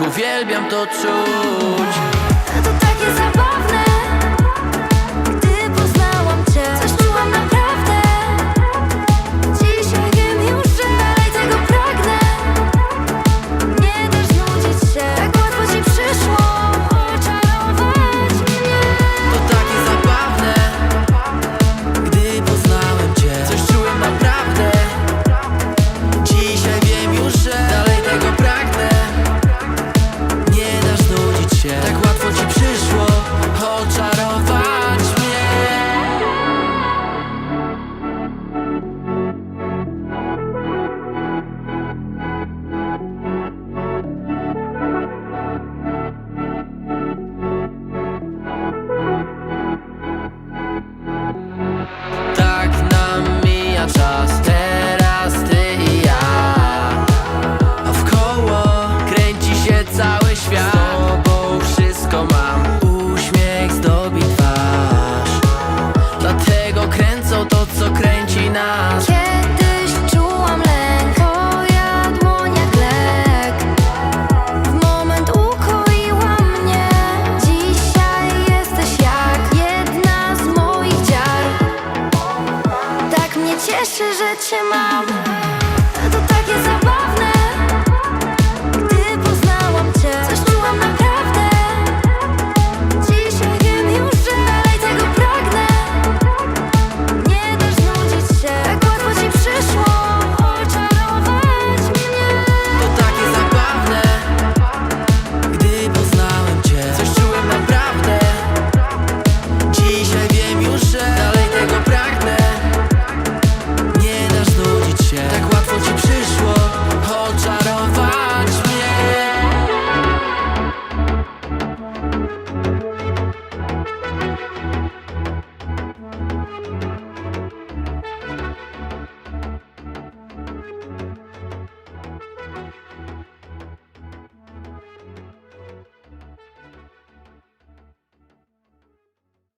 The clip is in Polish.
Uwielbiam to czuć cieszy, że cię mam.